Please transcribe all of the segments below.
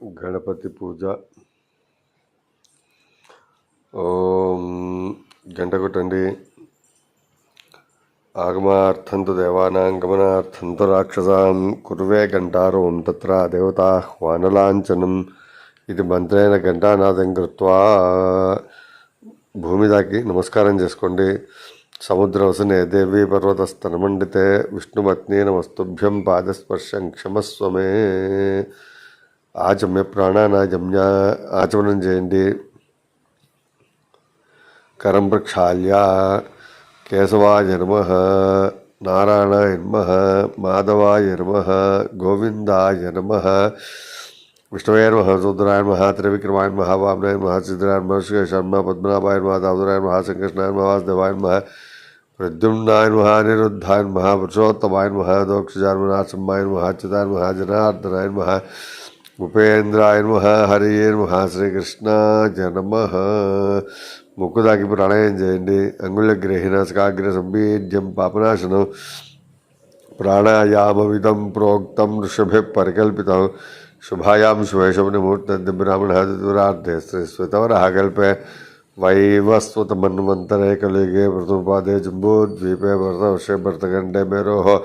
గణపతి పూజ. ఓం గంట కొట్టండి ఆగమార్థంతు దేవానాం గమనార్థంతు రాక్షసాం. కురువే ఘంటారోం తత్ర దేవతా వానలాంఛనం. ఇది మంత్రైన ఘంటానాదం కృత్వా. భూమి దాకి నమస్కారం చేసుకోండి. సముద్రవసనే దేవీ పర్వతస్తనమండితే విష్ణుపత్ని నమస్తుభ్యం పాదస్పర్శం క్షమస్వమే. ఆచమ్య ప్రాణానాజమ్య ఆచమనం చేయండి కరం ప్రక్షాళ్య కేశవాయ నమ నారాయణాయ నమ మాధవాయ నమ గోవిందాయ నమ విష్ణువే నమ సూద్రాయ నమ త్రివిక్రమాయ నమ వామనాయ నమ సిద్ధరాయ నమ శేషాయ నమ పద్మనాభాయ నమ దామోదరాయ నమ సంకృష్ణాయ నమ వాసుదేవాయ ఉపేంద్రాయ నమ హరియే నమ జనమ. ముక్కు తాకి ప్రాణాయం చేయండి. అంగుళ గ్రహిణ సకాగ్ర సంబీడ్యం పాపనాశనం. ప్రాణాయామవిధం ప్రోక్తం ఋషభి పరికల్పితం. శుభాయాం శుభేషమని బ్రాహ్మణ దురార్థే శ్రీస్వతవరः కల్పే వైవస్వతమన్వంతరే కలిగే ప్రథమపాదే జంబూద్వీపే భరతవర్షే భరతఖండే మేరోः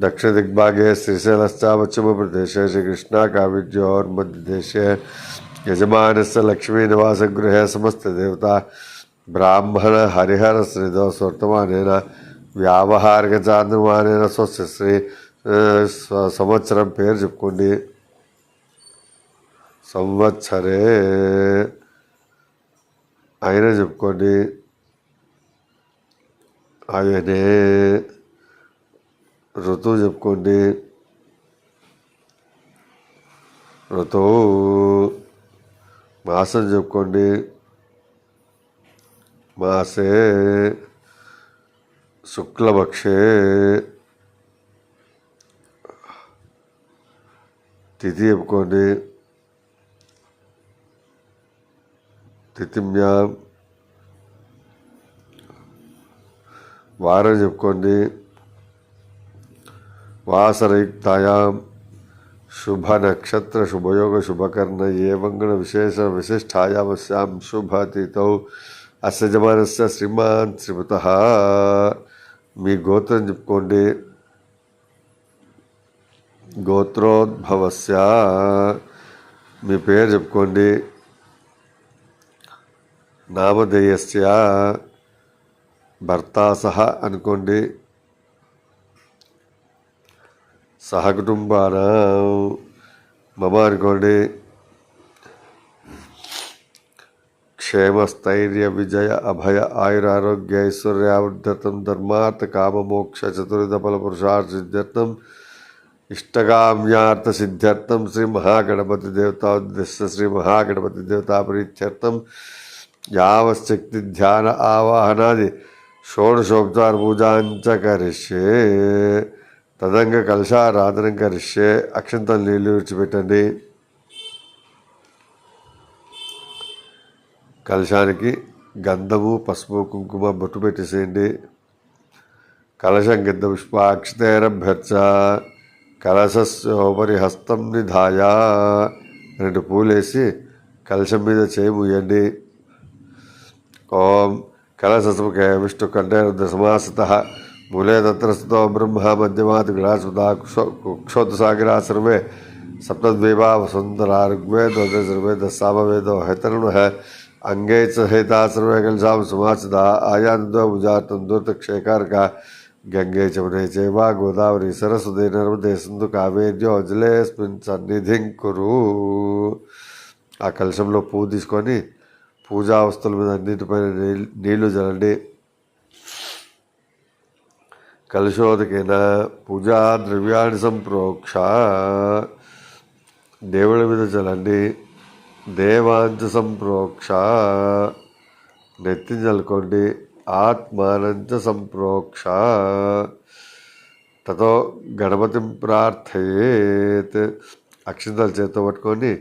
दक्षिणदिग्भागे श्रीशैलश्च पश्चिमप्रदेशे श्रीकृष्णाकाव्योर्मध्यदेशे यजमानस्य लक्ष्मीनिवासगृहे समस्तदेवता ब्राह्मण हरिहरश्रीदोषवर्तमानेन వ్యావహారికచాంద్రమానేన స్వస్య శ్రీ స్వ- సంవత్సరం పేరు చెప్పుకోండి సంవత్సరే ఆయన చెప్పుకోండి ఆయనే ఋతువు చెప్పుకోండి. ఋతువు మాసం చెప్పుకోండి. మాసే శుక్లపక్షే తిథి చెప్పుకోండి. తిథిమ్యాం వారం చెప్పుకోండి. వాసరయుక్తాయాం శుభ నక్షత్ర శుభయోగ శుభకర్ణ ఏవంగణ విశేష విశిష్టాయామస్యాం శుభతిథౌ అస్య జమానస్య శ్రీమాన్ శ్రీమత. మీ గోత్రం చెప్పుకోండి. గోత్రోద్భవస్య. మీ పేరు చెప్పుకోండి. నామధేయస్య. భర్త సహ అనుకోండి. సహకుటుంబాన మమ అనుకోండి క్షేమస్థైర్య విజయ అభయ ఆయురారోగ్య ఐశ్వర్యావర్ధతం ధర్మార్థ కామమోక్ష చతుర్థ ఫల పురుషార్థసిద్ధ్యర్థం ఇష్టకామ్యార్థ సిద్ధ్యర్థం శ్రీ మహాగణపతి దేవతా ఉద్దేశ్య శ్రీ మహాగణపతి దేవతా ప్రీత్యర్థం యావశక్తి ధ్యాన ఆవాహనాది షోడశోపచార పూజాంచ కరిష్యే. తదంగ కలశారాధనం కరిష్యే అక్షంతలు నీళ్ళు విడిచిపెట్టండి. కలశానికి గంధము పసుపు కుంకుమ బొట్టు పెట్టేసేయండి. కలశం గంధ పుష్పాక్షతేరభ్యర్చ కలశోపరి హస్తం నిధాయ. రెండు పూలేసి కలశం మీద చేయి మూయండి. ఓం కలశముఖే విష్ణు కంటే సమాసత. మూలే తత్ర స్థితో బ్రహ్మ మధ్యమాతి గ్రాసుదా కుక్షోత్సాగిరా సర్వే సప్తద్వీపా వసుంధరా ఋగ్వేదో ఋగ్వేద సామవేదో హైతరుణ అంగే చ హేతా సర్వే కలశాం సమాసత ఆయాందో భుజార్థం దూర్తక్షేకారక గంగే చమునే చేవా గోదావరి సరస్వతి నర్మదే సింధు కావేర్యో అజలేస్మిన్ సన్నిధిం కురు ఆ కలశంలో పువ్వు తీసుకొని పూజా వస్తువుల మీద అన్నిటిపైన నీళ్ళు నీళ్లు చల్లండి కలశోదకైన పూజా ద్రవ్యాన్ని సంప్రోక్ష. దేవుడి మీద చల్లండి దేవాంచ సంప్రోక్ష. నెత్తి చల్లుకోండి ఆత్మానంచ సంప్రోక్ష. తతో గణపతి ప్రార్థయేత్. అక్షింతల చేతితో పట్టుకొని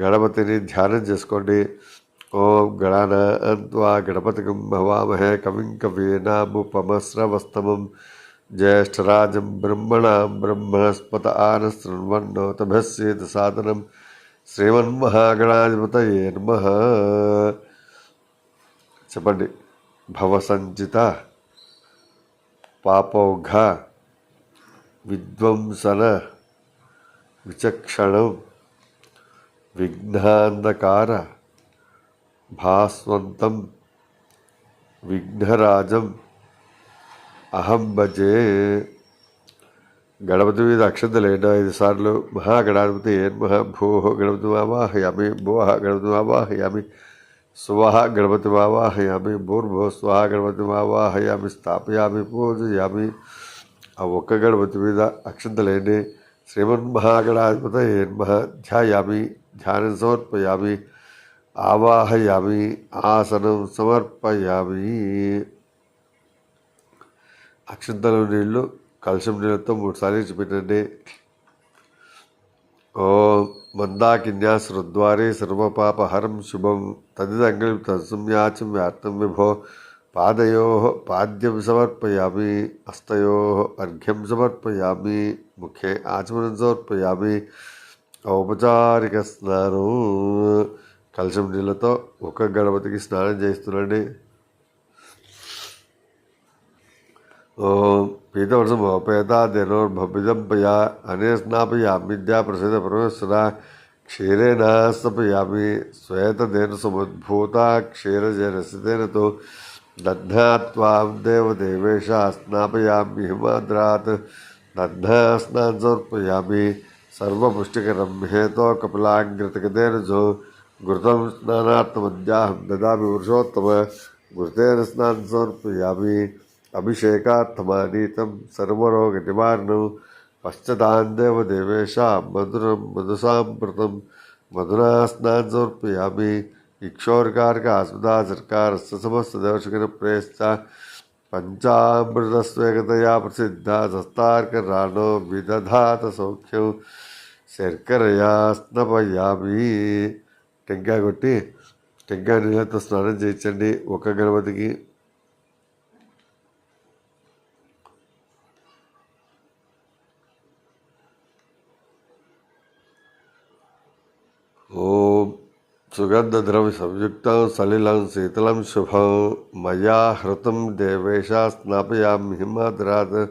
గణపతిని ధ్యానం చేసుకోండి. ఓం గణాన అంత్వా గణపతి భవామహే కవిం కవీనాముపమస్రవస్తమం జ్యేష్ఠరాజం బ్రహ్మణాం బ్రహ్మణస్పత ఆనశృణ్వన్నోతభస్యేత సాదనం శ్రీమన్మహాగణాధిపతయే నమ చెప్పండి. భవసంచిత పాపౌఘ విధ్వంసన విచక్షణం విఘ్నాంధకార భాస్వంతం విఘ్నరాజం అహం భజే. గణపతి మీద అక్షంతలు ఏంటో ఐదు సార్లు. మహా మహాగణాధిపతి ఏన్మహ భూ గణపతి వావాహయామి భూహ గణపతి వావాహయామి స్వాహ గణపతి వావాహయామి భూర్భో స్వాహ గణపతి వావాహయామి స్థాపయామి పూజయామి. ఆ ఒక్క గణపతి మీద అక్షంతలేని శ్రీమన్ మహాగణాధిపత ఏన్మహ ధ్యాయామి ధ్యానం సమర్పయామి ఆవాహయామి ఆసనం సమర్పయామి. అక్షంతలు నీళ్ళు కలుషం నీళ్ళతో మూడు సార్లు పెట్టండి మందాకిన్యాస్ రుద్వారి శ్రుద్వారే సర్వపాపహరం శుభం తదిదంగళి తత్సంయాచం వ్యాప్తం విభో పాదయో పాద్యం సమర్పయామి హస్తయో అర్ఘ్యం సమర్పయామి ముఖే ఆచమనం సమర్పయామి. ఔపచారిక స్నానం కలశం నీళ్ళతో ఒక గణపతికి స్నానం చేస్తున్నాండి ఓం పీతవర్షమోపేతాదినోర్భవిదంపయా అనే స్నాపయామిద్యా ప్రసిద్ధ పరమేశ్వర క్షీరేణ స్థపయామి శ్వేతదేన సముద్భూత క్షీరజరసితేనతో దగ్ధాత్వాం దేవదేవేశ స్నాపయామి హిమాద్రాత్ దగ్ధాస్నాన్ సమర్పయామి సర్వపుష్టికరం హేతో కపిలాంగ్రతకతేనజో ఘృతం స్నానార్థమద్యాహం దదామి పురుషోత్తమ ఘృతేన స్నాన్ సమర్పయామి అభిషేకార్థమానీతం సర్వరోగ నివారణం పశ్చదాందేవ దేవేశ మధురం మధుసాంప్రతం మధునా స్నాన్ సమర్పయామి ఇక్షోర్కారక ఆస్పదా సమస్త దేవశకర ప్రేశ్చ పంచామృతస్వేగతయా ప్రసిద్ధ సస్తార్క రాణో విదధాత సౌఖ్యం శర్కరయా స్నపయామి టెంకాయ కొట్టి టెంకాయ నీళ్ళతో స్నానం చేయించండి. ఒక గణపతికి ఓం సుగంధద్రవ్య సంయుక్తం సలిలం శీతలం శుభం. మయా హృతం దేవేశ స్నాపయామి హిమాద్రాత్.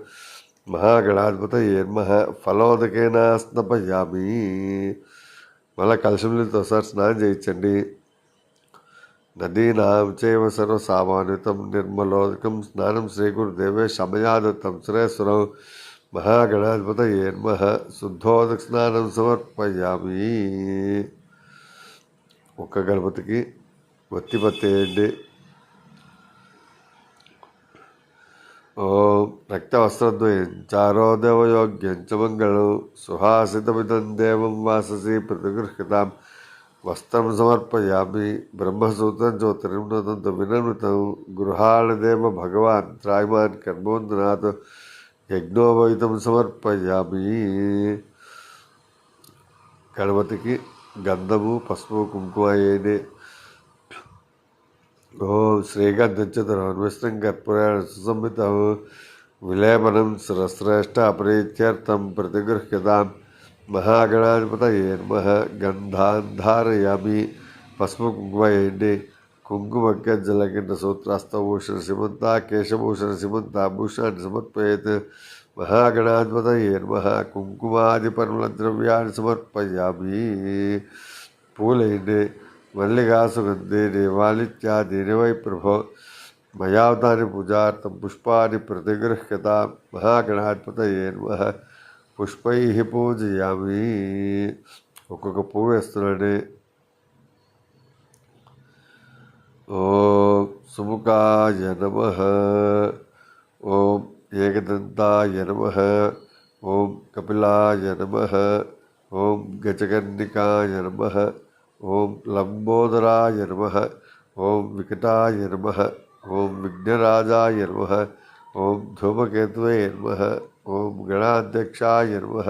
మహాగణాధిపత ఏర్మహ ఫలోదకేన స్నపయామి. మళ్ళా కలశంతో సార్ స్నానం చేయించండి. నదీనాం చేవ సర్వసామాన్వితం నిర్మలోదకం స్నానం శ్రీగురుదేవే శమయాదత్తం సురేశ్వరం. మహాగణాధిపత ఏర్మహ శుద్ధోదక స్నానం సమర్పయామి. ఒక్క గణపతికి వత్తి పత్తి వేయండి. ఓం రక్తవస్త్రద్వయం చారో దేవయోగ్యం చ మంగళం సుహాసితమిదం దేవం వాససి ప్రతిగృహ్యతాం. వస్త్రం సమర్పయామి బ్రహ్మసూత్రం జ్యోతిర్నృతం వినమృతం గృహాళదేవ భగవాన్ త్రాయమాన్ కర్మోందనాథ్ యజ్ఞోపవితం సమర్పయామి. గణపతికి గంధము పసుపు కుంకుమ వేయండి ఓం శ్రీగంధం కర్పూరాణ సుసంహిత విలేపనం సురశ్రేష్ట అపరీత్యర్థం ప్రతిగృహ్యతాం మహాగణాధిపతయే నమః. గంధాన్ ధారయామి పసుపు కుంకుమ వేయండి కుంకుమక్క జలకింద సూత్రాస్తభూషణ సిమంత కేశభూషణ సిమంత భూషణాన్ని సమర్పయత్. మహాగణాధిపతయే కుంకుమాది పరిమళ ద్రవ్యాన్ని సమర్పయామి. పూలైంది మల్లిగా సుగంధి దేవాలిత్యాదీని వై ప్రభో మయావతాని పూజార్థం పుష్పాన్ని ప్రతిగృహ్యత మహాగణాధిపతయే పుష్పై పూజయామి. ఒక్కొక్క పువ్వు వేస్తున్నాడే. ఓ సుముఖాయ నమ. ఓం ఏకదంతాయ నమ ఓం కపిలాయ నమ ఓం గజకర్ణికాయ నమ ఓం లంబోదరాయ నమ ఓం వికటాయ నమ ఓం విఘ్నరాజాయ నమ ఓం ధూమకేతువే నమ ఓం గణాధ్యక్షాయ నమ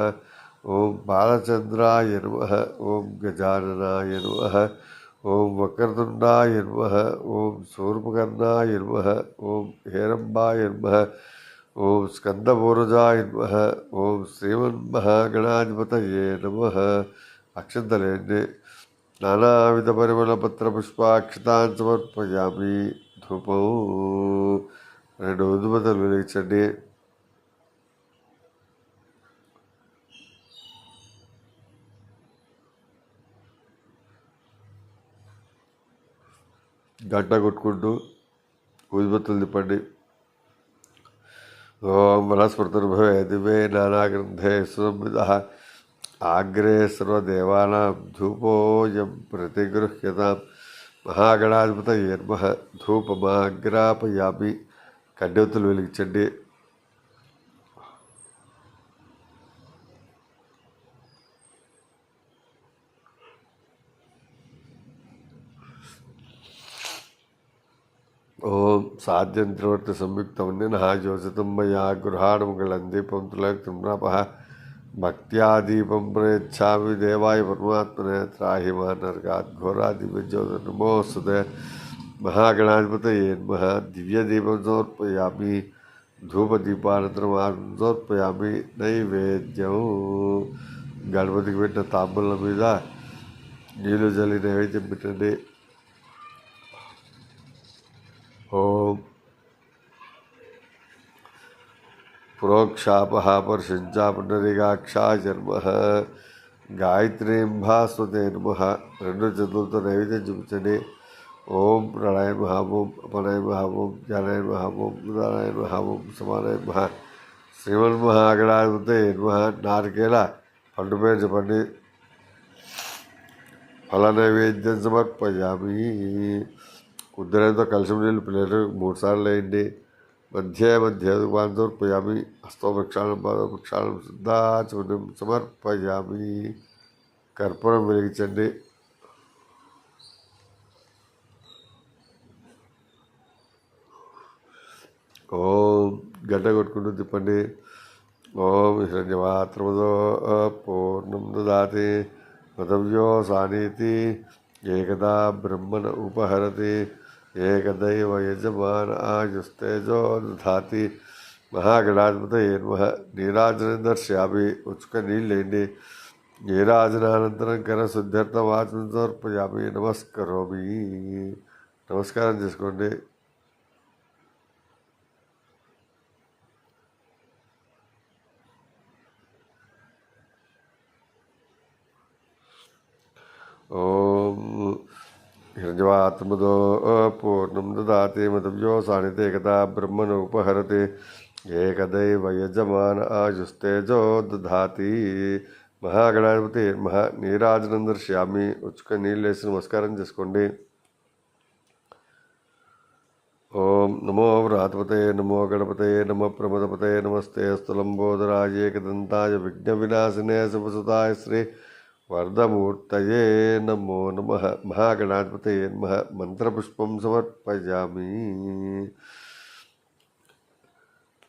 ఓం బాలచంద్రాయ నమ ఓం గజాననాయ నమ ఓం వక్రతుండాయ నమ ఓం శూర్పకర్ణాయ నమ ఓం హేరంబాయ నమ ఓం స్కందమూరజాయ నమ. ఓం శ్రీమన్మహాగణాధిపతయే నమ. అక్షంతలేండి. నానావిధ పరిమళ పత్ర పుష్పాక్షతాన్ని సమర్పయామి. ధూపం. రెండు ఉదుమతలు వెలిగించండి. గంట కొట్టుకుంటూ ఊదిబత్తులు తిప్పండి. ఓం వనస్మృతిర్భవే దివే నానాగ్రంథే సుసంవిద ఆగ్రే సర్వదేవానాం ధూపోయం ప్రతిగృహ్యతాం. మహాగణాధిపత ఎర్మ ధూపమాగ్రాపయామి. కడ్డెత్తులు వెలిగించండి. ఓం సాధ్యంత్రవర్తి సంయుక్తం నినః యోజితం మయా గృహాణమంగళం దీపం తులక్తం నపః భక్త్యా దీపం ప్రయచ్ఛామి దేవాయ పరమాత్మనే త్రాహి మా నరకాత్ ఘోరాదివ్యజ్యోతి నమోస్తుతే మహాగణాధిపతయే నమః దివ్యదీపం సమర్పయామి ధూపదీపానంతరం ఆత్మ సమర్పయామి నైవేద్యం గణపతికి పెట్టిన తాంబూల మీద నీళ్ళు జల్లి నైవేద్యం పెట్టండి ఓం ప్రోక్షాపహ పర్షించా పునరిగాక్షాయ నమ గాయత్రీం భాస్వతే నమ రెండు చేతులతో నైవేద్యం చూపించండి ఓం ప్రణయ మహాభూం అపనయ మహాభూం జ్ఞానాయ మహాభూం ఉదానాయ మహాభూం సమానాయ మహా శ్రీమన్ నమ నారికేల పండు పేరు చెప్పండి ఫల నైవేద్యం సమర్పయామి ఉద్దరంతో కలిసి నీళ్ళు పిల్లలు మూడు సార్లు వేయండి మధ్య మధ్య సమర్పయామి హస్తో ప్రక్షాళనం పాద ప్రక్షాళనం శుద్ధాచమనం సమర్పయామి కర్పూరం వెలిగించండి ఓం గడ్డ కొట్టుకుంటూ తిప్పండి ఓం హిరణ్యమాత్రమదో పూర్ణం దదాతి పదవ్యో సానీతి ఏకదా బ్రహ్మణ ఉపహరతి ఏకదైవ యజమాన ఆయుస్తేజో దధాతి మహాగణాధిపత నమ నీరాజనం దర్శయామి ఉచ్చుక నీళ్ళేండి నీరాజనానంతరం కర శుద్ధ్యర్థం ఆచరణ సమర్పయామి నమస్కరోమి నమస్కారం చేసుకోండి। ఓం హిరణ్యవాత్మదో పూర్ణం దదాతి మతవ్యో సానితే ఏకదా బ్రహ్మను ఉపహరతి ఏకదైవ యజమాన ఆయుస్తేజో దాతి మహాగణాధిపతి మహా నీరాజనందర్ శ్యామి ఉచ్చుక నీళ్ళు వేసి నమస్కారం చేసుకోండి। ఓం నమో వ్రాతపతే నమో గణపతే నమ ప్రమదపతే నమస్తే స్థలంబోధరాజేకదంతాయ విఘ్న వినాశినే శుభసుతాయ శ్రీ వరదమూర్తయే నమో నమ. మహాగణాధిపతయే నమ. మంత్రపుష్పం సమర్పయామి.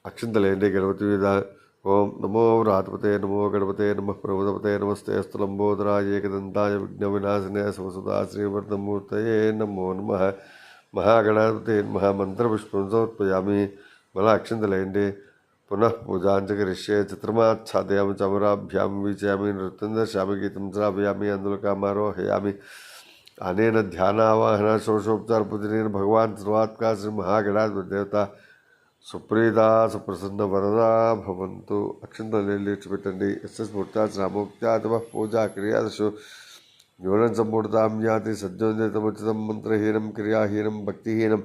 అక్షింతలేండి గణపతి మీద ఓం నమో వ్రాతపతే నమో గణపతే నమ. ప్రభుదపతే నమస్తే. స్థలంబోధరాయ ఏకదంతాయ విఘ్న వినాశనే శివసుదా శ్రీవర్ధమూర్తయే నమో నమ. మహాగణాధిపతే నమ. మంత్రపుష్పం సమర్పయామి. మళ్ళా అక్షింతలేండి పునః పూజాంచ కరిష్యే చిత్రమాచ్ఛాదయామి చమరాభ్యాం వీచయామి నృత్యం దర్శయామి గీతం శ్రావయామి అందులో కామారోహయామి అనేన ధ్యానావాహన షోషోపచార పూజనేన భగవాన్ సర్వాత్కా శ్రీ మహాగణాధిపతి దేవత సుప్రీత సుప్రసన్న వరదా భవంతు అక్షంతలు విడిచిపెట్టండి ఎస్ఎస్ ముక్తాశ్రామోక్త్యాతమ పూజా క్రియాదశు న్యూనం సంపూర్తాం యాతి సజ్జోదితముచితం మంత్రహీనం క్రియాహీనం భక్తిహీనం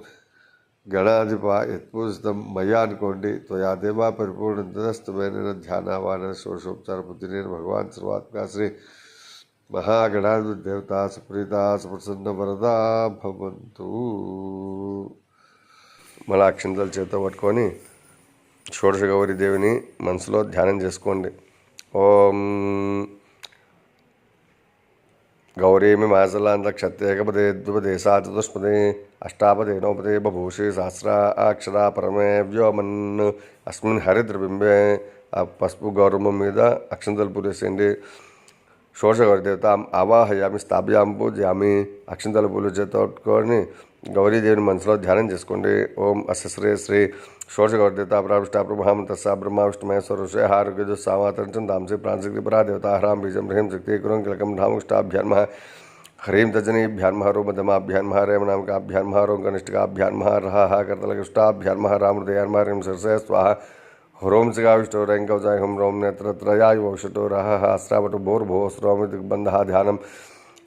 గణాధిప యత్పూజితం మయా అనుకోండి త్వయా దేవా పరిపూర్ణం తదస్తమైన శోషోపచార బుద్ధి నేను భగవాన్ సర్వాత్మక శ్రీ మహాగణాధి దేవత సుప్రీత సుప్రసన్న వరదా భవంతు. మళ్ళా అక్షంతలు చేతితో పట్టుకొని షోడశ గౌరి దేవిని మనసులో ధ్యానం చేసుకోండి. ఓం గౌరీమి మాసలాంత క్షత్రేకపదే ద్విపదే సా చతుష్పదే అష్టాపదే నవపదే బభూషి సహస్ర పరమే వ్యోమన్ అస్మిన్ హరిద్రబింబే ఆ పసుపు గౌరవం మీద అక్షంతలు పూరేసేయండి దేవత ఆవాహయామి స్థాపయామి పూజయామి అక్షంతల పూలు చేతోట్టుకొని గౌరీదేవిని మనసులో ధ్యానం చేసుకోండి ఓం అస్య శ్రీ శ్రీ షోషగౌరదేవత ప్రావిష్ట బ్రహ్మాం తస్సా బ్రహ్మ విష్ణుమహేశ్వర ఋషి హారుగజు సామాతరంచం తాంసి ప్రాంశక్తి పరా దేవత హ్రాం బీజం హ్రీం శక్తి కురం కిలకం ధాముష్టాభ్యన్మ హ్రీం తజనీభ్యాన్మహ రోమధమాభ్యాన్మహ రేమనామకాభ్యాన్మహ రోం కనిష్ఠకాభ్యాన్మహ రహ కర్తలకృష్టాభ్యాన్మహ రామృదయాన్మహ హ్రీం శిరసే స్వాహ హ్రోం శిగావిష్టో రైంకవచాయ హుం రోం నేత్రత్రయాయ వౌషటో రహ అస్రావటు భోర్భో శ్రోమి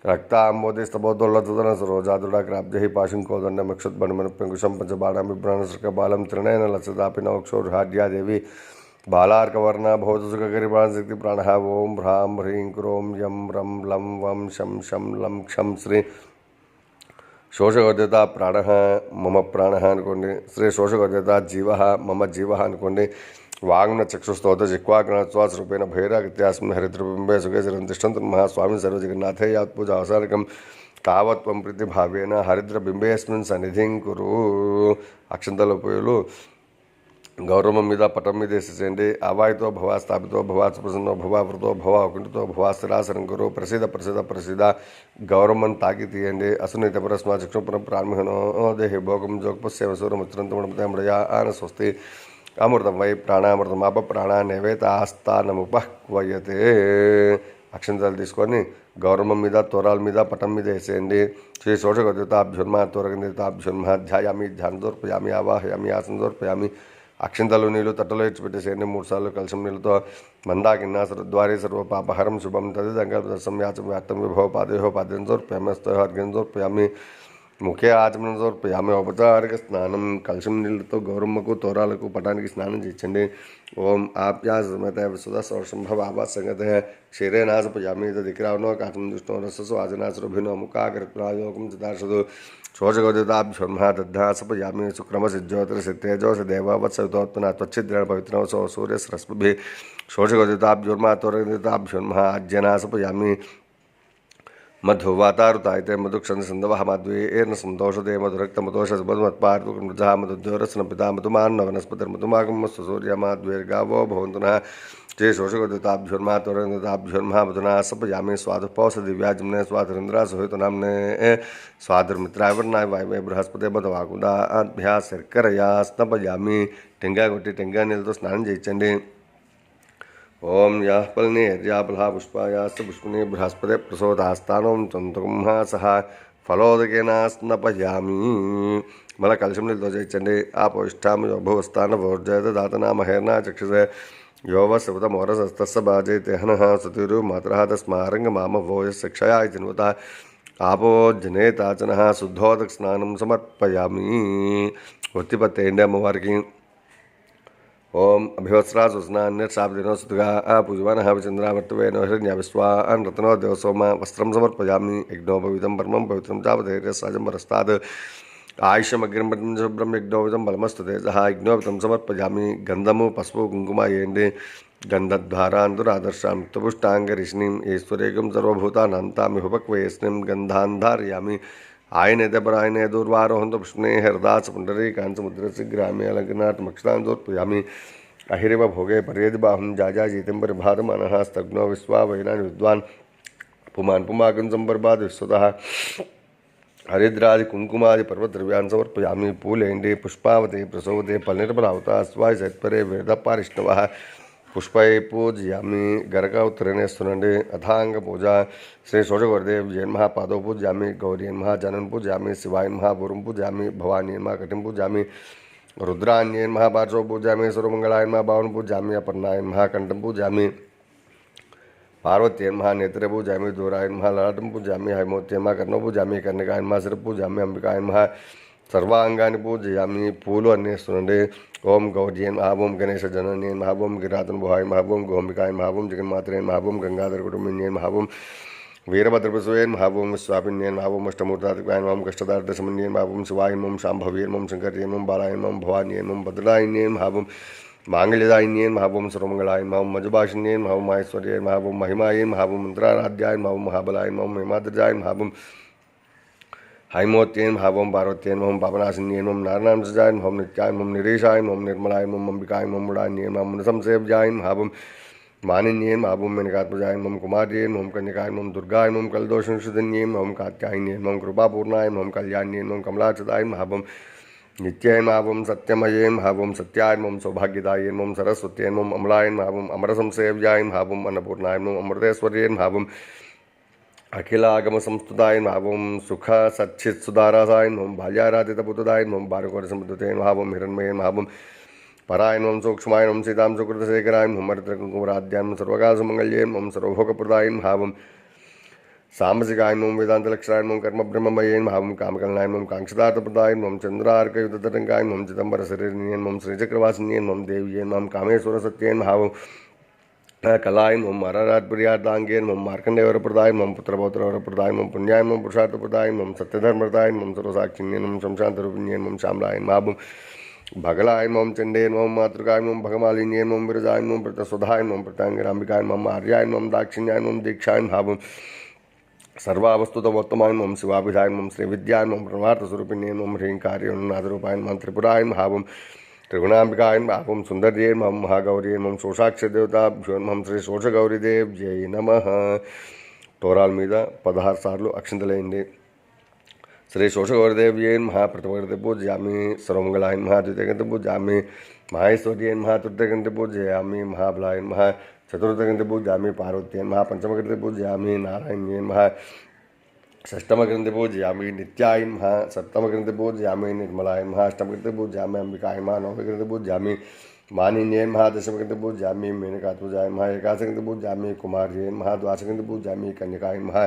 रक्ताम्बोदिस्तबोदोल्लतनसरोजादुडाक्राब्जैः पाशुं कोदण्डमक्षुद्बणमनुपङ्कुशं पञ्चबाणामिब्राणसृकबालं त्रिणयन लसदापि नवक्षोर्हाड्या देवी बालार्कवर्णा भवतसुखगिरिप्राणशक्ति प्राणः ॐ ह्रां ह्रीं क्रों यं रं लं वं शं शं लं क्षं श्री ಶೋಷಗೋದ್ಯತ प्राण ಮಮ ಪ್ರಾಣ ಅನ್ಕೊಂಡು ಶ್ರೀ ಶೋಷಗೋದ್ಯತ जीव ಮಮ ಜೀವ వాంగ్న చక్షుస్తోత జిక్వాగ్నత్వాస్ రూపేణ భైరాగత్యాస్మిన్ హరిద్రబింబే సుఖేశ్వరం తిష్టంతు మహాస్వామి సర్వజగన్నాథే యాత్ పూజ అవసానకం తావత్వం ప్రతి భావేన హరిద్రబింబేస్మిన్ సన్నిధిం కురు. అక్షంతల పూయలు గౌరవం మీద పటం మీద వేసేసేయండి అవాయితో భవ స్థాపితో భవ సుప్రసన్నో భవ వృతో భవ కుంటితో భవ స్థిరాసనం గురు ప్రసిద్ధ ప్రసిద్ధ ప్రసిద్ధ గౌరవం తాకి తీయండి. అసునీత పరస్మా చక్షుపురం ప్రారంభనో దేహి భోగం జోగపస్సేవ మృయా ఆన స్వస్తి. అమృతం వై ప్రాణామృతం అప ప్రాణా నైవేత ఆస్థానముపహ్వయతే అక్షంతలు తీసుకొని గౌరవం మీద తోరాల మీద పటం మీద వేసేయండి. శ్రీ శోషగోదితాభ్యున్మ తోరగందితాభ్యున్మ ధ్యాయామి ధ్యానదోర్పయామి ఆవాహయామి ఆసనదోర్పయామి. అక్షింతలు నీళ్ళు తట్టలో ఇచ్చిపెట్టేసేయండి. మూడుసార్లు కలిసి నీళ్ళతో మందాకిన్న సర్వద్వారే సర్వపాపహరం శుభం తది సంకల్ప సంయాచం వ్యాప్తం విభవ పాదయోహ పాద్యం సోర్పయామి అర్ఘ్యం సోర్పయామి ముఖ్య ఆచమనం సమర్పయామి ఔపచారిక స్నానం కలుషం నీళ్ళతో గౌరమ్మకు తోరాలకు పటానికి స్నానం చేయించండి ఓం ఆప్యాసమత విశుధ సౌషంభవ ఆభా సంగత క్షీరే నాశపయామి తదిక్రావనో కాటం దుష్టో రససు ఆజనాసురభినో ముఖాకృత్యోగం చిదార్షదు శోషగోదితాభ్యోన్మా దద్ధాసపయామి శుక్రమసిజ్యోతిరసిత్తేజోస దేవవత్సవితోత్మన త్వచ్చిద్రేణ పవిత్రవసో సూర్యస్రస్మభి శోషగోదితాభ్యోన్మా తోరగదితాభ్యోన్మా ఆజ్యనాసపయామి ಮಧ್ಯುವಾತಾರುತಾಯಿತೆ ಮಧುಕ್ಷಣ ಸಂದವಹ ಮಧ್ವೇ ಏರ್ನ ಸಂತೋಷದೆ ಮಧುರಕ್ತ ಮಧೋಷ ಮಧುಮತ್ಪಾರ್ವಕ ಮೃಧಾ ಮಧುದ್ಯೋರಸ್ನ ಪಿತಾ ಮಧುಮಾನ್ನ ವನಸ್ಪತಿರ್ ಮಧುಮಾಗಮಸ್ತು ಸೂರ್ಯ ಮಾಧ್ವೇರ್ಗಾವೋ ಭವಂತುನ जय शोषकताभ्युर्मा त्वरताभ्युर्मा मधुना सब यामे स्वादुपौस दिव्या जिमने स्वाधरिंद्रा सोहित नामने स्वाधुर्मित्रावर्णा बृहस्पति मधुवाकुदाभ्या शर्करया स्तपयामी यामी टिंगा गोटी टिंगा नील तो स्नान जयचंडी ప్రసోదాస్తానం చంద్రకుంహ సహ ఫలోదకేన స్నపయామి మళ్ళీ కలిసి నీళ్ళతో చేయించండి ఆ పోష్టామి భూస్థాన భోర్జయత దాతనా మహేర్నా చక్షుషే యోవ శివత మోరసస్తస్స బాజయతే హనః సుతిరు మాతరः తస్మారంగ మామ భోజ శిక్షయా జన్వత ఆపో జనేతాచన శుద్ధోదక స్నానం సమర్పయామి ఒత్తిపత్తేయండి అమ్మవారికి ओम अभिवत्सरा सुस्नान्यसापदिनो सुतुगा पूजवानः चन्द्रामर्तवे नोहरिन्याविस्वान् रत्नो देवसोम वस्त्रं समर्पयामि यज्ञोपवितं परमं पवित्रं तावधैर्यसाजं वरस्ताद् आयुषमग्रं पटं शुभ्रं यज्ञोपितं बलमस्तु तेजः यज्ञोपितं समर्पयामि गन्धमु पशुपु कुङ्कुमा एण्डे गन्धद्वारान्तुरादर्शां त्वपुष्टाङ्गरिष्णीं ईश्वरेकं सर्वभूतानान्तामि हुपक्वयस्निं गन्धान् धारयामि आयनदपरायनयदूर्वारोहन्तो पुष्णेहरदासपुण्डरीकान्तसमुद्रस्य अलग्नात्मक्षतान्दोर्पयामि अहिरिव भोगे पर्यदिबाहं भार परिभातमानः स्तग्नो विश्वा वैनानि विद्वान्, पुमान् पुमाकं सम्पर्पाद विश्वतः हरिद्रादिकुङ्कुमादिपर्वद्रव्यान् समर्पयामि पूलेण्डे पुष्पावते प्रसवते पल्निर्मलावता स्वाय, सत्परे वेदपारिष्णवः పూలేండి పుష్పావతి ప్రసవతే పల్నిర్మలావత అస్వాయ సత్పరే వేదపారిష్ణవ పుష్పై పూజయామి గరక ఉత్తరేణేస్తునండి అథాంగ పూజ శ్రీ శోషగోరదేవ్ జన్మహ పాదౌ పూజయామి గౌరీన్మహ జనన్ పూజయామి శివాయన్మహ పూర్వం పూజయామి భవానీన్మహ కటిం పూజయామి రుద్రాన్యేన్మహ పార్శ్వ పూజయామి సురమంగళాయన్మహ భావన పూజయామి అపర్ణాయన్మహ కంఠం పూజయామి పార్వత్యేన్మహ నేత్రే పూజామి దూరాయన్మహ లలాటం పూజామి హైమోత్యన్మహ కర్ణ పూజామి కన్యకాయన్మహ శిర పూజామి అంబికాయన్మహ సర్వాంగాన్ని పూజయామి పూలు అన్నేస్తుండండి ఓం గౌర్యేన్ మహాభూం గణేశ జననేన్ మహాభూం గిరాతన్ భువాయ్ మహాభూం గోంబికాయన్ మహాభూం జగన్మాతరేన్ మహాభూం గంగాధర కుటుంబిన్యేన్ మహాభూం వీరభద్రపశువేన్ మహాభూం స్వాపిన్యేన్ మహాభూం అష్టమూర్తాత్కాయన్ మాం కష్టదార్థసమన్యేన్ మహాభూం శివాయన్ మం శాంభవీర్ మం శంకర్యేన్ మం బాలాయన్ మం భవాన్యేన్ మం భద్రదాయన్యేన్ మహాభూం మాంగళ్యదాయిన్యేన్ మహాభూం సర్వమంగళాయన్ మహం మజుభాషిన్యేన్ మహం మహేశ్వర్యేన్ మహాభూం మహిమాయేన్ మహాభూం మంత్రారాధ్యాయన్ మహం మహాబలాయన్ మహం హేమాద్రజాయన్ మహాభూం हईमोत्यम हवम पार्वत्यम हम पापनाशिन्यम हम नारायण सजायन हम नित्याय हम निरेशाय हम निर्मलाय हम अंबिकाय हम मुड़ान्य हम नसमसेवजायन हवम मानिन्यम हवम मेनकात्मजाय हम कुमार्यम हम कन्याकाय हम दुर्गाय हम कलदोषंशुधन्यम हम कात्यायन्यम हम कृपापूर्णाय हम कल्याण्यम हम कमलाचताय हवम नित्ययम हवम सत्यमयम हवम सत्यायम हम सौभाग्यदायम हम सरस्वत्यम हम अमलायम हवम अमरसंसेवजायम हवम अन्नपूर्णायम हम अमृतेश्वर्यम हवम अखिलागम आगम संस्तुताय भावम सुख सचित सुधारासाय ओम भाज्याराधित बुद्धदाय ओम बारकोर समुद्रतेन भावम हिरणमय भावम परायण ओम सूक्ष्माय ओम सीताम सुकृतशेखराय ओम हरद्रकुमराध्याय सर्वकाश मंगल्ये ओम सर्वभोगप्रदाय भावम सामसिकाय ओम वेदांत लक्षणाय ओम कर्म ब्रह्ममय भावम कामकलनाय ओम कांक्षदार्थ प्रदाय ओम चंद्रार्क युद्ध तरंगाय ओम चिदंबर शरीर ओम श्री चक्रवासिनी ओम देवी ओम कामेश्वर सत्यन भावम మం కామేశ్వర సత్యేన్ భావం కళాయన్ మం అరరాత్ప్రియార్థాంగేన్ మం మార్కండేవరప్రదాయన్ మం పుత్రపౌత్రవరప్రదాయన్ మం పుణ్యాయన్ మం పురుషార్థప్రదాయన్ మం సత్యధర్మప్రదాయన్ మం సర్వసాక్షిణ్యన్ మం శంశాంతరూపిణ్యన్ మం శ్యామలాయన్ మాభం భగలాయన్ మం చండేన్ మం మాతృకాయన్ మం భగమాలిన్యన్ మం విరజాయన్ మం ప్రతసుధాయన్ మం ప్రతాంగరాంబికాయన్ మం ఆర్యాయన్ మం దాక్షిణ్యాయన్ మం దీక్షాయన్ భావం సర్వావస్తుతమోత్తమాయన్ మం శివాభిధాయన్ మం శ్రీ విద్యాయన్ మం పరమార్థస్వరూపిణ్యన్ మం హ్రీంకార్యం నాథరూపాయన్ మం త్రిపురాయన్ భావం त्रिगुणाम्बिकायन भावं सुन्दर्येन मम महागौर्येन मम శోషాక్షదేవతాభ్యో మం శ్రీ శోషగౌరీదేవ్యై నమ తోరాల మీద పదహారు సార్లు అక్షంతలేయండి శ్రీ శోషగౌరదేవ్యేన్ మహాప్రథమగంతి పూజయామి సర్వమంగళాయన్ మహాద్వితీయగంతి పూజయామి మహేశ్వర్యేన్ మహాతృతీయగంతి పూజయామి మహాబలాయన్ మహా చతుర్థగంతి పూజయామి పార్వత్యేన్ మహాపంచమగంతి పూజయామి నారాయణ్యేన్ మహా షష్టమగ్రంథి పూజయామి నిత్యాయ మహా సప్తమగ్రంథి పూజయామి నిర్మలాయ మహా అష్టమగ్రంథి పూజయామి అంబికాయ మహా నవమగ్రంథి పూజయామి మానిన్యేన్ మహా దశమగ్రంథి పూజయామి మేనకా పూజాయ మహా ఏకాశగ్రంథి పూజయామి కుమార్యేన్ మహా ద్వాదశగ్రంథి పూజయామి కన్యకాయ మహా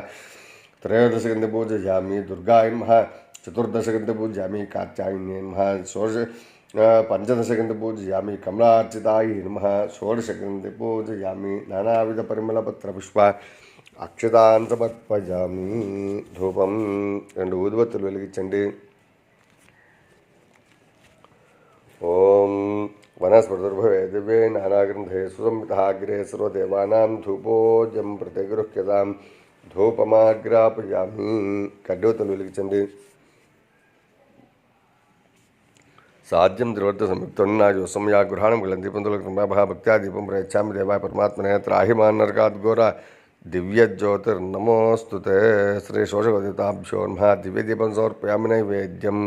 త్రయోదశగ్రంథి పూజయామి దుర్గాయ మహా చతుర్దశగ్రంథి పూజయామి కాత్యాయన్యేన్ మహా షోడశ పంచదశగ్రంథి పూజయామి కమలార్చితాయ నమః షోడశగ్రంథి పూజయామి నానావిధ పరిమళపత్ర పుష్ప అక్షతాన్ సమర్పజామి ధూపం రెండు ఊదుబత్తులు వెలిగించండి ఓం వనస్పతిర్భవే దివ్యే నానాగ్రంథే సుసంహితాగ్రే సర్వదేవానాం ధూపోజం ప్రతిగృహ్యతాం ధూపమాగ్రాపయామి కడ్డోతలు వెలిగించండి సాధ్యం త్రివర్త సంయుక్తం యా గృహాణం గలం దీపం తొలగ భక్త్యా దీపం ప్రయచ్చామి దేవాయ పరమాత్మనే త్రాహిమాన్ నరకాత్ ఘోర దివ్యజ్యోతిర్నమోస్తు శ్రీ శోషగోదితాభ్యోన్మ దివ్యదీపం సమర్పయామి నైవేద్యం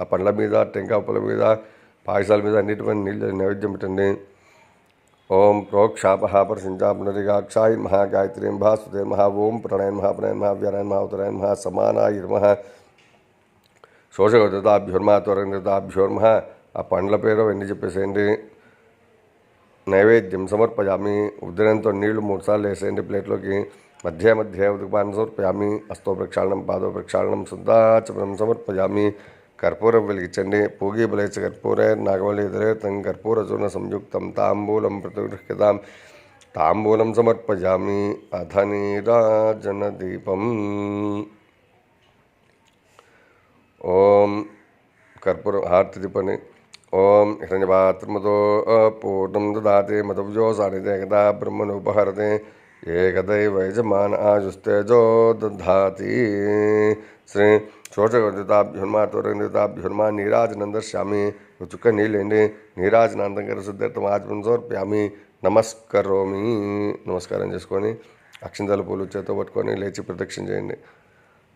ఆ పండ్ల మీద టెంకాయ పుల్ల మీద పాయసాల మీద అన్నిటిపైన నీళ్ళు నైవేద్యం పెట్టండి ఓం ప్రోక్షాపహ పరసించా పునరిగాక్షాయ మహా గాయత్రీం భాసుతే మహా ఓం ప్రణయన్ మహా ప్రణయన్ మహా వ్యనయన్ మహా ఉత్తరాయన్ మహా సమానాయుర్మహ శోషగోదితాభ్యోర్మ త్వరంగతాభ్యోర్మ ఆ పండ్ల పేరు అవన్నీ చెప్పేసేయండి నైవేద్యం సమర్పయామి ఉదరంతో నీళ్లు మూడు సార్లు వేసేయండి ప్లేట్లోకి మధ్య మధ్య ఉదకపాన్ని సమర్పయామి హస్తో ప్రక్షాళనం పాదో ప్రక్షాళనం శుద్ధాచమనం సమర్పయామి కర్పూరం వెలిగించండి పూగి బలేచ కర్పూరే నాగవల్లి తం కర్పూర చూర్ణ సంయుక్తం తాంబూలం ప్రతిగృహ్యతాం తాంబూలం సమర్పయామి అధ నీరాజన దీపం ఓం కర్పూరం హారతి దీపని ఓం హిరణ్యపాత్రమతో పూర్ణం దదాతి మతవ్యో సానితే ఏకదా బ్రహ్మణోపహరతే ఏకదైవ యజమాన ఆయుస్తేజో దధాతి శ్రీ శోషగర్దితాభ్యున్మాతురందితాభ్యున్మా నీరాజనం దర్శామి చుక్క నీళ్ళండి నీరాజనాంతంకర శుద్ధార్థం ఆచమనం సమర్ప్యామి నమస్కరోమి నమస్కారం చేసుకొని అక్షింతల పూలు చేత పట్టుకొని లేచి ప్రదక్షిణ చేయండి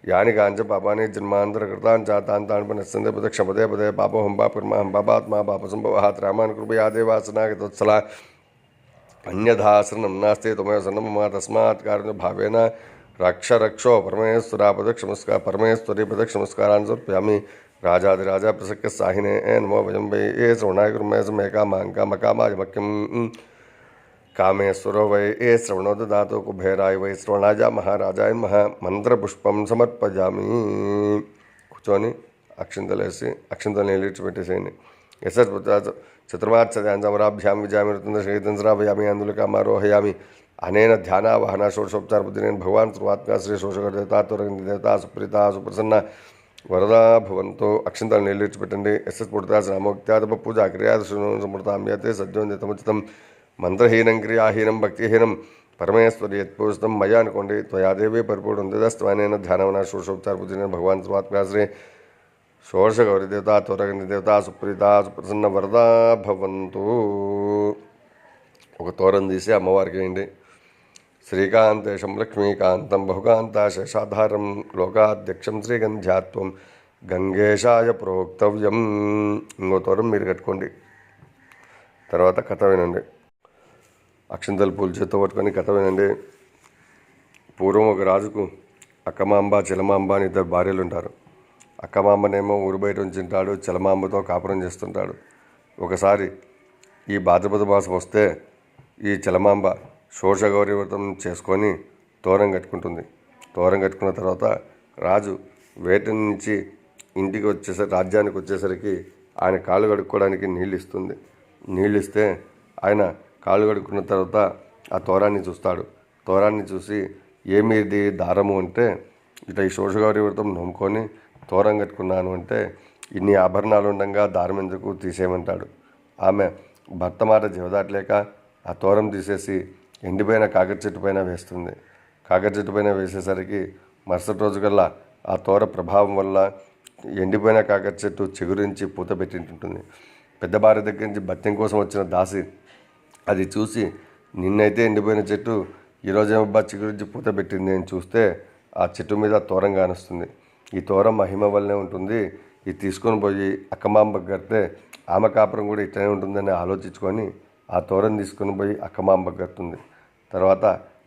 యాని కాంచ పాపాని జన్మాంతర కృతాన్ చాతాన్ తాన్ పునఃసందే ప్రదక్ష పదే పదే కర్మ హం పాపాత్మా పాప సంభవాత్ రామాన్ కృపయా దేవాసనాగతోత్సల అన్యథాసనం నాస్తి త్వమేవ సన్నం మమ తస్మాత్ కారణ భావేన రక్ష రక్షో పరమేశ్వరా ప్రదక్షమస్కార పరమేశ్వరి ప్రదక్షమస్కారాన్ని సమర్పయామి రాజాదిరాజా ప్రసక్య సాహినే నమో వయం వై ఏ శ్రవణాయ కుర్మయ సమేకా మాంకా మకామాయ మక్యం కామేశ్వరో వై ఏ శ్రవణో దాతో కుబేరాయ వై శ్రవణాజ మహారాజాయ మహా మంత్రపుష్పం సమర్పజామి కూర్చొని అక్షింతలు వేసి అక్షింతలు నీళ్ళు పెట్టేసేయండి ఎస్ఎస్ చతుర్మాత్సమరాభ్యాం విజయామి శ్రీతంద్రాభయామి అందులో కామారోహయామి అనేన ధ్యానావహన షోడశోపచారబుద్ధినేన భగవాన్ సర్వాత్మ శ్రీ శోషకర దేవత తురంగి సుప్రీత సుప్రసన్న వరదా భవంతో అక్షంతాలు నీళ్ళు ఎస్ఎస్ పుడతాస్ రామోక్త్యాదప పూజ క్రియాద సమృతామ్యతే సద్యోన్యతముచితం. మంత్రహీనం క్రియాహీనం భక్తిహీనం పరమేశ్వరి యత్పూజితం మయా అనుకోండి త్వయాదేవే పరిపూర్ణం దేదస్త్వానేన ధ్యానవన షోడశోపచార భగవాన్ సర్వాత్మ శ్రీ షోడశ దేవత సుప్రీత సుప్రసన్న వరదా భవంతు. ఒక తోరం తీసి అమ్మవారికి వేయండి. శ్రీకాంతేశం లక్ష్మీకాంతం బహుకాంత శేషాధారం లోకాధ్యక్షం శ్రీగంధ్యాత్వం గంగేశాయ ప్రోక్తవ్యం. ఇంకో తోరం మీరు కట్టుకోండి. తర్వాత కథ వినండి. అక్షంతలు పూలు చేత్తో పట్టుకొని కథ పూర్వం ఒక రాజుకు అక్కమాంబ చలమాంబ అని ఇద్దరు భార్యలు ఉంటారు అక్కమాంబనేమో ఊరు బయట ఉంచుంటాడు చలమాంబతో కాపురం చేస్తుంటాడు. ఒకసారి ఈ భాద్రపద మాసం వస్తే ఈ చలమాంబ శోషగౌరి వ్రతం చేసుకొని తోరం కట్టుకుంటుంది. తోరం కట్టుకున్న తర్వాత రాజు వేట నుంచి ఇంటికి వచ్చేసరికి రాజ్యానికి వచ్చేసరికి ఆయన కాళ్ళు కడుక్కోవడానికి నీళ్ళు ఇస్తుంది. నీళ్ళు ఇస్తే ఆయన కాళ్ళు కడుక్కున్న తర్వాత ఆ తోరాన్ని చూస్తాడు. తోరాన్ని చూసి ఏమి ఇది దారము అంటే ఇట్లా ఈ శోషగౌరి వ్రతం నమ్ముకొని తోరం కట్టుకున్నాను అంటే ఇన్ని ఆభరణాలు ఉండగా దారం ఎందుకు తీసేయమంటాడు. ఆమె భర్త మాట జీవదాటలేక ఆ తోరం తీసేసి ఎండిపోయిన కాకర చెట్టు పైన వేస్తుంది. కాకర చెట్టు పైన వేసేసరికి మరుసటి రోజు కల్లా ఆ తోర ప్రభావం వల్ల ఎండిపోయిన కాకర చెట్టు చిగురించి పూత పెట్టింటుంటుంది. పెద్ద భార్య దగ్గర నుంచి భత్యం కోసం వచ్చిన దాసి అది చూసి నిన్నైతే ఎండిపోయిన చెట్టు ఈరోజేమో బా చిగురించి పూత పెట్టింది అని చూస్తే ఆ చెట్టు మీద తోరం కానొస్తుంది. ఈ తోరం మహిమ వల్లనే ఉంటుంది. ఇది తీసుకొని పోయి అక్కమాంబకు కడితే ఆమె కాపురం కూడా ఇట్లనే ఉంటుందని ఆలోచించుకొని ఆ తోరం తీసుకొని పోయి అక్కమాంబకు కడుతుంది తర్వాత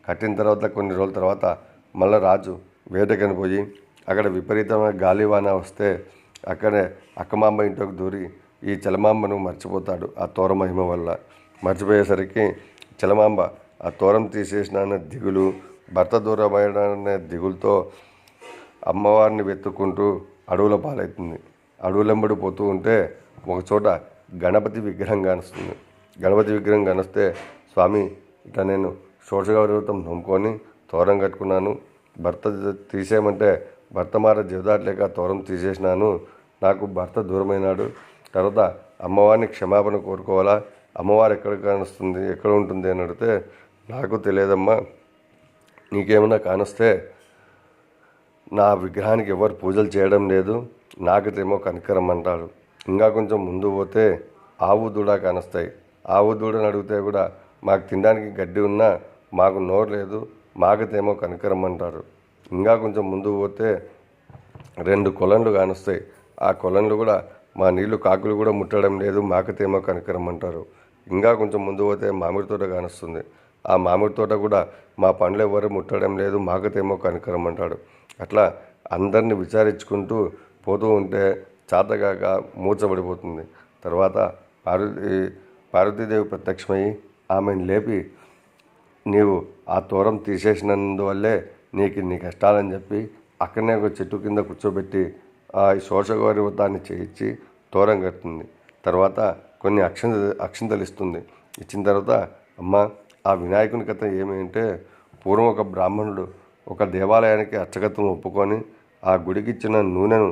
కట్టిన తర్వాత కొన్ని రోజుల తర్వాత మళ్ళీ రాజు వేటకని పోయి అక్కడ విపరీతమైన గాలివాన వస్తే అక్కడే అక్కమాంబ ఇంట్లోకి దూరి ఈ చలమాంబను మర్చిపోతాడు ఆ తోర మహిమ వల్ల. మర్చిపోయేసరికి చలమాంబ ఆ తోరం తీసేసిన దిగులు భర్త దూరమయ్యడనే దిగులతో అమ్మవారిని వెతుక్కుంటూ అడవుల పాలవుతుంది అడవులెంబడి పోతూ ఉంటే ఒకచోట గణపతి విగ్రహం కానుస్తుంది. గణపతి విగ్రహం కానిస్తే స్వామి ఇట్లా నేను షోషగౌరవతం నమ్ముకొని తోరం కట్టుకున్నాను. భర్త తీసేయమంటే భర్త మార జీవదాట్లేక తోరం తీసేసినాను. నాకు భర్త దూరమైనాడు. తర్వాత అమ్మవారిని క్షమాపణ కోరుకోవాలా? అమ్మవారు ఎక్కడ కానుస్తుంది ఎక్కడ ఉంటుంది అని అడిగితే నాకు తెలియదమ్మా నీకేమైనా కానొస్తే నా విగ్రహానికి ఎవరు పూజలు చేయడం లేదు నాకైతేమో కనికరం అంటాడు ఇంకా కొంచెం ముందు పోతే ఆవు దూడ కానొస్తాయి. ఆవు దూడని అడిగితే కూడా మాకు తినడానికి గడ్డి ఉన్నా మాకు నోరు లేదు మాకైతేమో కనికరం అంటారు. ఇంకా కొంచెం ముందు పోతే రెండు కొలండ్లు కానొస్తాయి. ఆ కొలండ్లు కూడా మా నీళ్ళు కాకులు కూడా ముట్టడం లేదు మాకుతేమో కనికరం అంటారు. ఇంకా కొంచెం ముందు పోతే మామిడి తోట కానొస్తుంది. ఆ మామిడి తోట కూడా మా పండ్లు ఎవరు ముట్టడం లేదు మాకతేమో కనికరం అంటాడు. అట్లా అందరిని విచారించుకుంటూ పోతూ ఉంటే చాతగాక మూర్చబడిపోతుంది తర్వాత పార్వతి పార్వతీదేవి ప్రత్యక్షమై ఆమెను లేపి నీవు ఆ తోరం తీసేసినందువల్లే నీకు నీ కష్టాలని చెప్పి అక్కడనే ఒక చెట్టు కింద కూర్చోబెట్టి ఆ శోషగౌరి చేయించి తోరం కడుతుంది తర్వాత కొన్ని అక్షంత అక్షంతలు ఇస్తుంది ఇచ్చిన తర్వాత అమ్మ ఆ వినాయకుని కథ ఏమంటే పూర్వం ఒక బ్రాహ్మణుడు ఒక దేవాలయానికి అర్చకత్వం ఒప్పుకొని ఆ గుడికి ఇచ్చిన నూనెను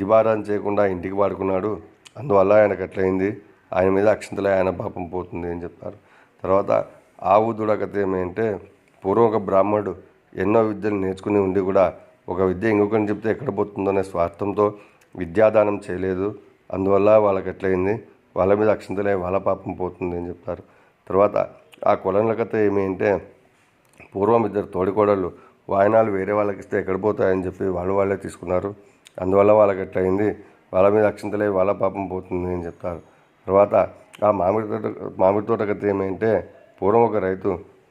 దివారాన్ని చేయకుండా ఇంటికి వాడుకున్నాడు. అందువల్ల ఆయనకు అట్లయింది ఆయన మీద అక్షంతలే ఆయన పాపం పోతుంది అని చెప్పారు. తర్వాత ఆవు దూడ కథ ఏమంటే పూర్వం ఒక బ్రాహ్మణుడు ఎన్నో విద్యలు నేర్చుకుని ఉండి కూడా ఒక విద్య ఇంకొకరిని చెప్తే ఎక్కడ పోతుందో అనే స్వార్థంతో విద్యాదానం చేయలేదు. అందువల్ల వాళ్ళకి ఎట్లయింది? వాళ్ళ మీద అక్షంతలే వాళ్ళ పాపం పోతుంది అని చెప్తారు. తర్వాత ఆ కులంల కథ ఏమి అంటే పూర్వం ఇద్దరు తోడికోడళ్ళు వాయనాలు వేరే వాళ్ళకి ఇస్తే ఎక్కడ పోతాయని చెప్పి వాళ్ళు వాళ్ళే తీసుకున్నారు. అందువల్ల వాళ్ళకి ఎట్లయింది? వాళ్ళ మీద అక్షంతలే వాళ్ళ పాపం పోతుంది అని చెప్తారు. తర్వాత ఆ మామిడి తోట మామిడి తోట కథ ఏమంటే పూర్వం ఒక రైతు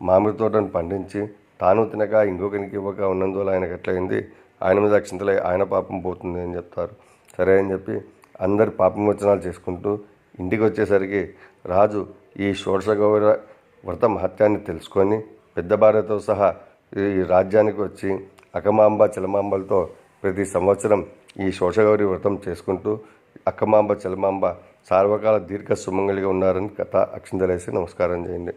మామిడి తోటను పండించి తాను తినక ఇంకొకరికి ఇవ్వక ఉన్నందువల్ల ఆయనకు ఎట్లయింది? ఆయన మీద అక్షంతలే ఆయన పాపం పోతుంది అని చెప్తారు. సరే అని చెప్పి అందరు పాపమోచనాలు చేసుకుంటూ ఇంటికి వచ్చేసరికి రాజు ఈ షోడశగౌర వ్రత మహత్యాన్ని తెలుసుకొని పెద్ద భార్యతో సహా ఈ రాజ్యానికి వచ్చి అకమాంబ చలమాంబలతో ప్రతి సంవత్సరం ఈ శోషగౌరి వ్రతం చేసుకుంటూ అక్కమాంబ చలమాంబ సార్వకాల దీర్ఘ సుమంగళిగా ఉన్నారని కథ అక్షింతలేసి నమస్కారం చేయండి.